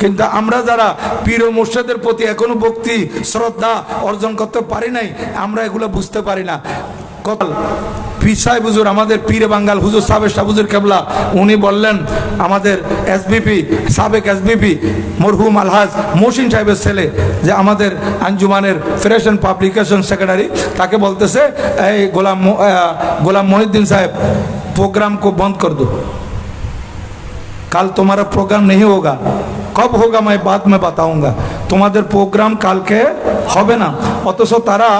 কিন্তু আমরা যারা পীর মোর্শেদের প্রতি এখনও ভক্তি, শ্রদ্ধা অর্জন করতে পারি নাই, আমরা এগুলো বুঝতে পারি না। কথা পিসাই বুজুর আমাদের পীর বাঙ্গাল হুজুর, সাবেক সাবুজুর কেবলা, উনি বললেন, আমাদের এসবিপি সাবেক এসবিপি মরহুম আলহাজ মোসিন সাহেবের ছেলে, যে আমাদের আঞ্জুমানের ফ্রেশ অ্যান্ড পাবলিকেশন সেক্রেটারি তাকে বলতেছে, এই গোলাম গোলাম মহিউদ্দিন সাহেব প্রোগ্রাম কো বন্ধ কর দো। কাল তোমার প্রোগ্রাম নেই হোগা। কব হোক আমায় বাদ মে বাতাউঙ্গা। তোমাদের প্রোগ্রাম কালকে হবে না। অথচ তারা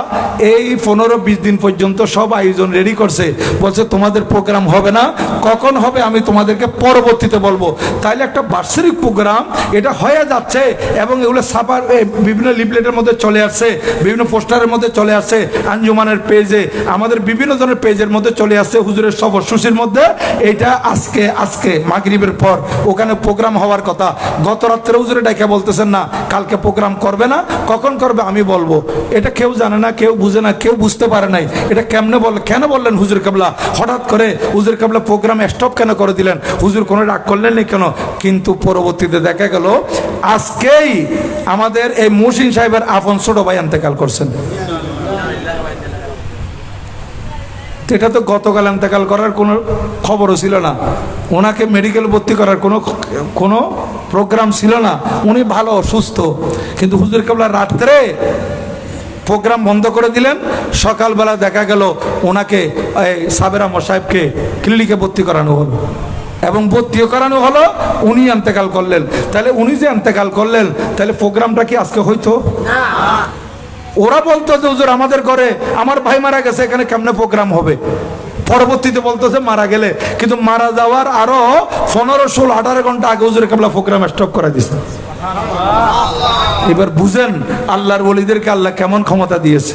এই পনেরো বিশ দিন পর্যন্ত সব আয়োজন রেডি করছে। বলছে তোমাদের প্রোগ্রাম হবে না। কখন হবে আমি তোমাদেরকে পরবর্তীতে বলব। তাইলে একটা বার্ষিক প্রোগ্রাম এটা হয়ে যাচ্ছে এবং এগুলো ছাপার এ, বিভিন্ন লিফলেটের মধ্যে চলে আসছে বিভিন্ন পোস্টারের মধ্যে চলে আসছে আঞ্জুমানের পেজে আমাদের বিভিন্ন ধরনের পেজের মধ্যে চলে আসছে হুজুরের সফর সুশীর মধ্যে। এটা আজকে আজকে মাগরিবের পর। ওখানে প্রোগ্রাম হওয়ার কথা। গত রাত্রে হুজুরে ডেকে বলতেছেন না কালকে প্রোগ্রাম করবে না। কখন করবে আমি বলব। এটা কেউ জানে না কেউ না, কেউ বুঝতে পারে নাই। এটা কেমনে বল, কেন বললেন হুজুর কাবলা? হঠাৎ করে হুজুর কাবলা প্রোগ্রাম স্টপ কেন করে দিলেন? হুজুর কোনো রাগ করলেন না কেন? কিন্তু পরবর্তীতে দেখা গেল, আজকেই আমাদের এই মুহসিন সাহেবের আপন ছোট ভাই এন্তেকাল করছেন। এটা তো গতকাল এন্তেকাল করার কোনো খবরও ছিল না। ওনাকে মেডিকেল ভর্তি করার কোনো কোনো প্রোগ্রাম ছিল না। উনি ভালো, সুস্থ। কিন্তু হুজুর কাবলা রাত্রে প্রোগ্রাম বন্ধ করে দিলেন। সকালবেলা দেখা গেল ওনাকে সাবেরা মশাহেবকে ক্লিনিকে ভর্তি করানো হলো। এবং ভর্তিও করানো হলো উনি এন্তেকাল করলেন। তাহলে উনি যে এন্তেকাল করলেন তাহলে প্রোগ্রামটা কি আজকে হইতো? ওরা বলতো যে হুজুর আমাদের ঘরে আমার ভাই মারা গেছে এখানে কেমনে প্রোগ্রাম হবে? পরবর্তীতে বলতেছে মারা গেলে। কিন্তু মারা যাওয়ার আরও পনেরো ষোলো আঠারো ঘণ্টা আগে হুজুর কাবলা প্রোগ্রাম স্টপ করে দিছে। এবার বুঝেন আল্লাহর বলিদেরকে আল্লাহ কেমন ক্ষমতা দিয়েছে।